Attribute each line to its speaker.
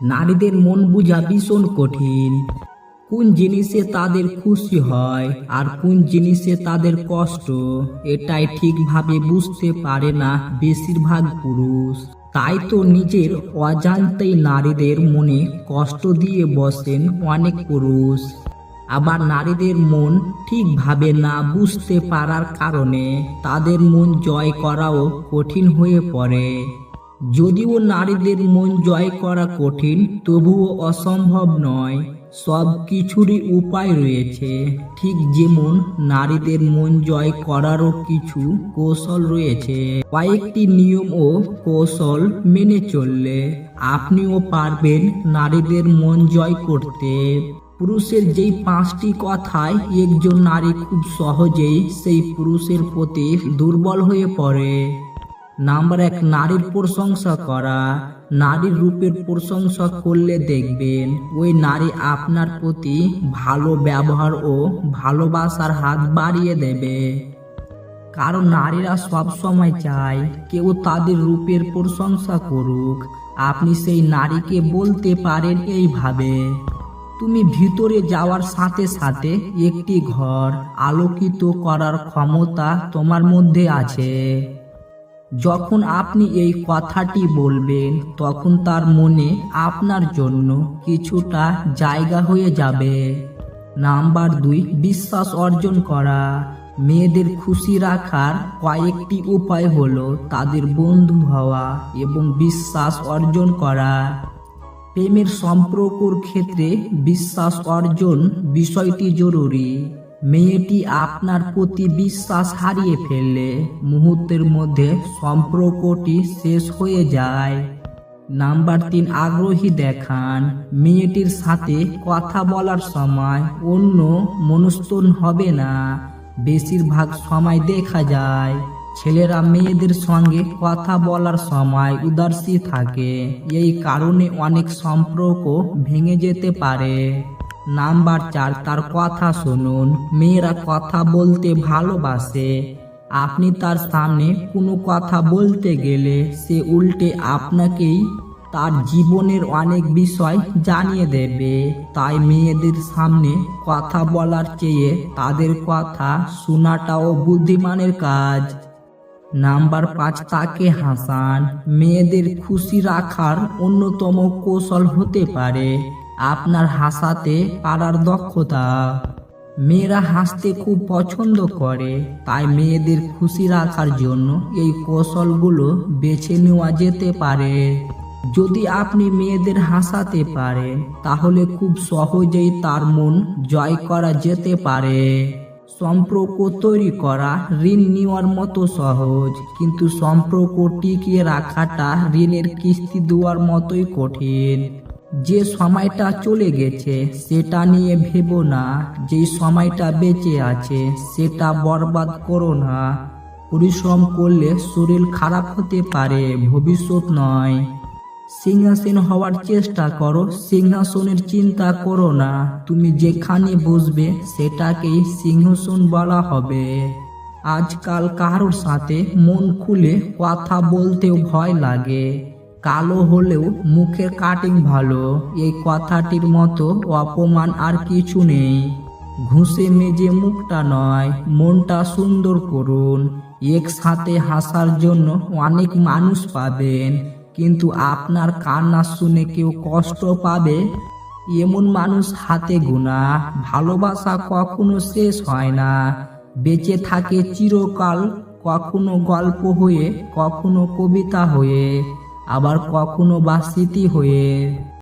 Speaker 1: নারীদের মন বোঝা ভীষণ কঠিন। কোন জিনিসে তাদের খুশি হয় আর কোন জিনিসে তাদের কষ্ট, এটাই ঠিকভাবে বুঝতে পারে না বেশিরভাগ পুরুষ। তাই তো নিজের অজান্তেই নারীদের মনে কষ্ট দিয়ে বসেন অনেক পুরুষ। আবার নারীদের মন ঠিকভাবে না বুঝতে পারার কারণে তাদের মন জয় করাও কঠিন হয়ে পড়ে। যদিও নারীদের মন জয় করা কঠিন, তবুও অসম্ভব নয়। সব কিছুরই উপায় রয়েছে। ঠিক যেমন নারীদের মন জয় করারও কিছু কৌশল রয়েছে। কয়েকটি নিয়ম ও কৌশল মেনে চললে আপনিও পারবেন নারীদের মন জয় করতে। পুরুষের যেই পাঁচটি কথায় একজন নারী খুব সহজেই সেই পুরুষের প্রতি দুর্বল হয়ে পড়ে। নাম্বার এক, নারীর প্রশংসা করা। নারীর রূপের প্রশংসা করলে দেখবেন ওই নারী আপনার প্রতি ভালো ব্যবহার ও ভালোবাসার হাত বাড়িয়ে দেবে। কারণ নারীরা সব সময় চায় কেউ তাদের রূপের প্রশংসা করুক। আপনি সেই নারীকে বলতে পারেন এইভাবে, তুমি ভিতরে যাওয়ার সাথে সাথে একটি ঘর আলোকিত করার ক্ষমতা তোমার মধ্যে আছে। যখন আপনি এই কথাটি বলবেন, তখন তার মনে আপনার জন্য কিছুটা জায়গা হয়ে যাবে। নাম্বার দুই, বিশ্বাস অর্জন করা। মেয়েদের খুশি রাখার কয়েকটি উপায় হলো তাদের বন্ধু হওয়া এবং বিশ্বাস অর্জন করা। প্রেমের সম্পর্কর ক্ষেত্রে বিশ্বাস অর্জন বিষয়টি জরুরি। মেয়েটি আপনার প্রতি বিশ্বাস হারিয়ে ফেললে মুহূর্তের মধ্যে সম্পর্কটি শেষ হয়ে যায়। নাম্বার তিন, আগ্রহী দেখান। মেয়েটির সাথে কথা বলার সময় অন্য মনস্তন হবে না। বেশিরভাগ সময় দেখা যায়। ছেলেরা মেয়েদের সঙ্গে কথা বলার সময় উদাসী থাকে। এই কারণে অনেক সম্পর্ক ভেঙে যেতে পারে। নাম্বার চার, তার কথা শুনুন। মেয়েরা কথা বলতে ভালোবাসে। আপনি তার সামনে কোনো কথা বলতে গেলে সে উল্টে আপনাকেই তার জীবনের অনেক বিষয় জানিয়ে দেবে। তাই মেয়েদের সামনে কথা বলার চেয়ে তাদের কথা শোনাটাও বুদ্ধিমানের কাজ। নাম্বার পাঁচ, তাকে হাসান। মেয়েদের খুশি রাখার অন্যতম কৌশল হতে পারে। আপনার হাসাতে পারার দক্ষতা। মেয়েরা হাসতে খুব পছন্দ করে, তাই মেয়েদের খুশি রাখার জন্য এই কৌশলগুলো বেছে নেওয়া যেতে পারে। যদি আপনি মেয়েদের হাসাতে পারেন, তাহলে খুব সহজেই তার মন জয় করা যেতে পারে। সম্পর্ক তৈরি করা ঋণ নেওয়ার মতো সহজ, কিন্তু সম্পর্ক টিকিয়ে রাখাটা ঋণের কিস্তি দেওয়ার মতোই কঠিন। যে সময়টা চলে গেছে, সেটা নিয়ে ভেবো না। যে সময়টা বেঁচে আছে, সেটা বরবাদ করো না। পরিশ্রম করলে শরীর খারাপ হতে পারে, ভবিষ্যৎ নয়। সিংহাসীন হওয়ার চেষ্টা করো, সিংহাসনের চিন্তা করো না। তুমি যেখানে বসবে, সেটাকেই সিংহাসন বলা হবে। আজকাল কারোর সাথে মন খুলে কথা বলতেও ভয় লাগে। কালো হলেও মুখের কাটিং ভালো। এই কথাটির মতো অপমান আর কিছু নেই। ঘুষে মেজে মুখটা নয়, মনটা সুন্দর করুন। একসাথে হাসার জন্য অনেক মানুষ পাবেন, কিন্তু আপনার কান্না শুনে কেউ কষ্ট পাবে? এমন মানুষ হাতে গোনা ভালোবাসা কখনো শেষ হয় না। বেঁচে থাকে চিরকাল, কখনো গল্প হয়ে, কখনো কবিতা হয়ে। আবার কখনো বা স্মৃতি হয়ে